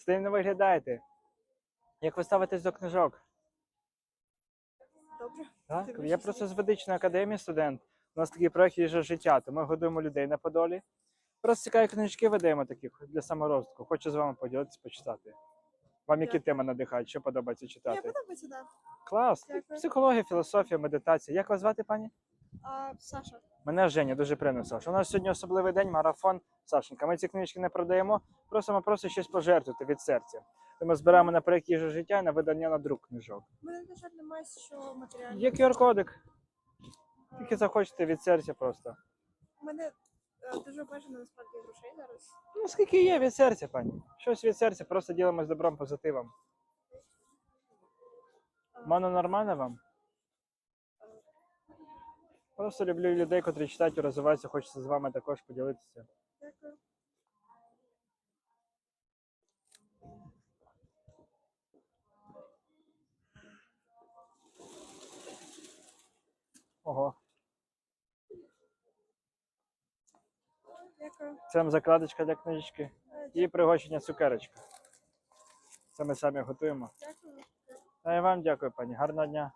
Стильно виглядаєте. Як ви ставитесь до книжок? Добре. Так? Я просто з медичної академії студент. У нас такий проект їжа життя, то ми годуємо людей на Подолі. Просто цікаві книжки ведемо таких для саморозвитку. Хочу з вами поділитися, почитати. Вам які теми надихають? Що подобається Мені читати? подобається, так. Клас. Дякую. Психологія, філософія, медитація. Як вас звати, пані? А, Саша, Мене Женя, дуже приємно, Саша. У нас сьогодні особливий день, марафон. Сашенька, ми ці книжки не продаємо, просимо просто щось пожертвувати від серця. Тому збираємо на проєкт їжа життя і на видання на друк книжок. в мене, на жаль, немає що матеріалів. Є QR-кодик, тільки захочете від серця просто. У мене е, дуже обмежено насправді грошей зараз. Ну, скільки є від серця, пані. Щось від серця, просто ділимось добром, позитивом. Мано нормально вам? Просто люблю людей, котрі читають і розвиваються, хочеться з вами також поділитися. Дякую. Ого. Дякую. Це вам закладочка для книжечки Е, і пригощення цукерочка. Це ми самі готуємо. Дякую. А і вам дякую, пані. Гарного дня.